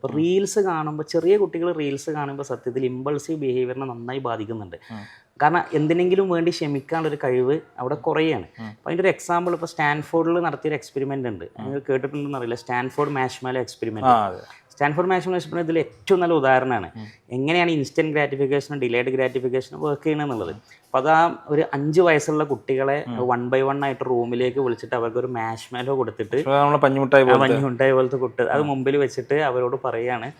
അപ്പോൾ റീൽസ് കാണുമ്പോൾ ചെറിയ കുട്ടികൾ റീൽസ് കാണുമ്പോൾ സത്യത്തിൽ ഇമ്പൾസീവ് ബിഹേവിയറിനെ നന്നായി ബാധിക്കുന്നുണ്ട്. കാരണം എന്തിനെങ്കിലും വേണ്ടി ക്ഷമിക്കാനുള്ള ഒരു കഴിവ് അവിടെ കുറയാണ്. അപ്പം അതിന്റെ ഒരു എക്സാമ്പിൾ ഇപ്പോൾ സ്റ്റാൻഫോർഡിൽ നടത്തിയൊരു എക്സ്പെരിമെന്റ് ഉണ്ട്. നിങ്ങൾ കേട്ടിട്ടുണ്ടെന്ന് അറിയില്ല. സ്റ്റാൻഫോർഡ് മാഷ്മാലോ എക്സ്പെരിമെന്റ് സ്റ്റാൻഫോർഡ് മാഷ് പറഞ്ഞാൽ ഇതിൽ ഏറ്റവും നല്ല ഉദാഹരണമാണ്. എങ്ങനെയാണ് ഇൻസ്റ്റന്റ് ഗ്രാറ്റിഫിക്കേഷനും ഡിലേഡ് ഗ്രാറ്റിഫിക്കേഷനും വർക്ക് ചെയ്യണമെന്നുള്ളത് അപ്പോൾ അത് ആ ഒരു അഞ്ച് വയസ്സുള്ള കുട്ടികളെ വൺ ബൈ വൺ ആയിട്ട് റൂമിലേക്ക് വിളിച്ചിട്ട് അവർക്ക് ഒരു മാഷ്മാലോ കൊടുത്തിട്ട് ഇപ്പൊ നമ്മളെ പഞ്ഞുമുട്ടായി പോലത്തെ. കുട്ടി അത് മുമ്പിൽ വെച്ചിട്ട് അവരോട് പറയാണ്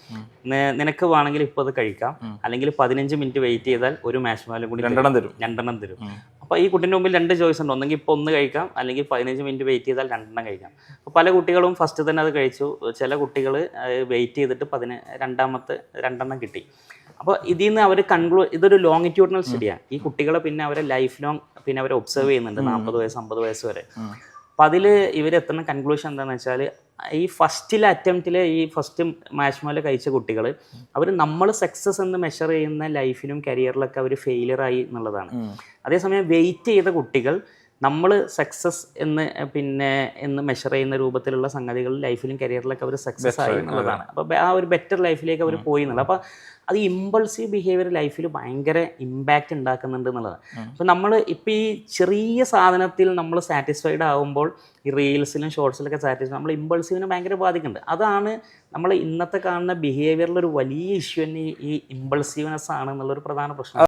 നിനക്ക് വേണമെങ്കിൽ ഇപ്പോൾ അത് കഴിക്കാം. അല്ലെങ്കിൽ പതിനഞ്ച് മിനിറ്റ് വെയിറ്റ് ചെയ്താൽ ഒരു മാഷ്മാലും കൂടി രണ്ടെണ്ണം തരും. രണ്ടെണ്ണം തരും. അപ്പോൾ ഈ കുട്ടിന്റെ മുമ്പിൽ രണ്ട് ചോയ്സ് ഉണ്ട്. ഒന്നെങ്കിൽ ഇപ്പോൾ ഒന്ന് കഴിക്കാം അല്ലെങ്കിൽ പതിനഞ്ച് മിനിറ്റ് വെയിറ്റ് ചെയ്താൽ രണ്ടെണ്ണം കഴിക്കാം. അപ്പോൾ പല കുട്ടികളും ഫസ്റ്റ് തന്നെ അത് കഴിച്ചു. ചില കുട്ടികൾ വെയിറ്റ് ചെയ്തിട്ട് പതിന രണ്ടാമത്തെ രണ്ടെണ്ണം കിട്ടി. അപ്പോൾ ഇതിൽ നിന്ന് അവർ കൺക്ലൂ ഇതൊരു ലോങ്ങിറ്റ്യൂഡിനൽ സ്റ്റഡിയാണ് ഈ കുട്ടികളെ പിന്നെ അവരെ ലൈഫ് ലോങ് പിന്നെ അവരെ ഒബ്സർവ് ചെയ്യുന്നുണ്ട്. നാൽപ്പത് വയസ്സ് അമ്പത് വയസ്സ് വരെ. അപ്പം അതിൽ ഇവരെത്തുന്ന കൺക്ലൂഷൻ എന്താണെന്ന് വെച്ചാൽ ഈ ഫസ്റ്റിലെ അറ്റംപ്റ്റിൽ ഈ ഫസ്റ്റ് മാഷ്മോല കഴിച്ച കുട്ടികൾ അവർ നമ്മൾ സക്സസ് എന്ന് മെഷർ ചെയ്യുന്ന ലൈഫിലും കരിയറിലൊക്കെ അവർ ഫെയിലിയർ ആയി എന്നുള്ളതാണ്. അതേസമയം വെയിറ്റ് ചെയ്ത കുട്ടികൾ നമ്മൾ സക്സസ് എന്ന് പിന്നെ എന്ന് മെഷർ ചെയ്യുന്ന രൂപത്തിലുള്ള സംഗതികൾ ലൈഫിലും കരിയറിലൊക്കെ അവർ സക്സസ് ആയി എന്നുള്ളതാണ്. അപ്പോൾ ആ ഒരു ബെറ്റർ ലൈഫിലേക്ക് അവർ പോയി എന്നുള്ളത്. അപ്പോൾ അത് ഇമ്പൾസീവ് ബിഹേവിയർ ലൈഫിൽ ഭയങ്കര ഇമ്പാക്റ്റ് ഉണ്ടാക്കുന്നുണ്ട് എന്നുള്ളതാണ്. അപ്പോൾ നമ്മൾ ഇപ്പോൾ ഈ ചെറിയ സാധനത്തിൽ നമ്മൾ സാറ്റിസ്ഫൈഡ് ആകുമ്പോൾ ഈ റീൽസിലും ഷോർട്സിലൊക്കെ സാറ്റിസ്ഫൈ നമ്മൾ ഇമ്പൾസീവിനെ ഭയങ്കര ബാധിക്കുന്നുണ്ട്. അതാണ് നമ്മൾ ഇന്നത്തെ കാണുന്ന ബിഹേവിയറിലൊരു വലിയ ഇഷ്യൂ തന്നെ ഈ- ഈ ഇമ്പൾസീവ്നെസ് ആണ് എന്നുള്ളൊരു പ്രധാന പ്രശ്നം.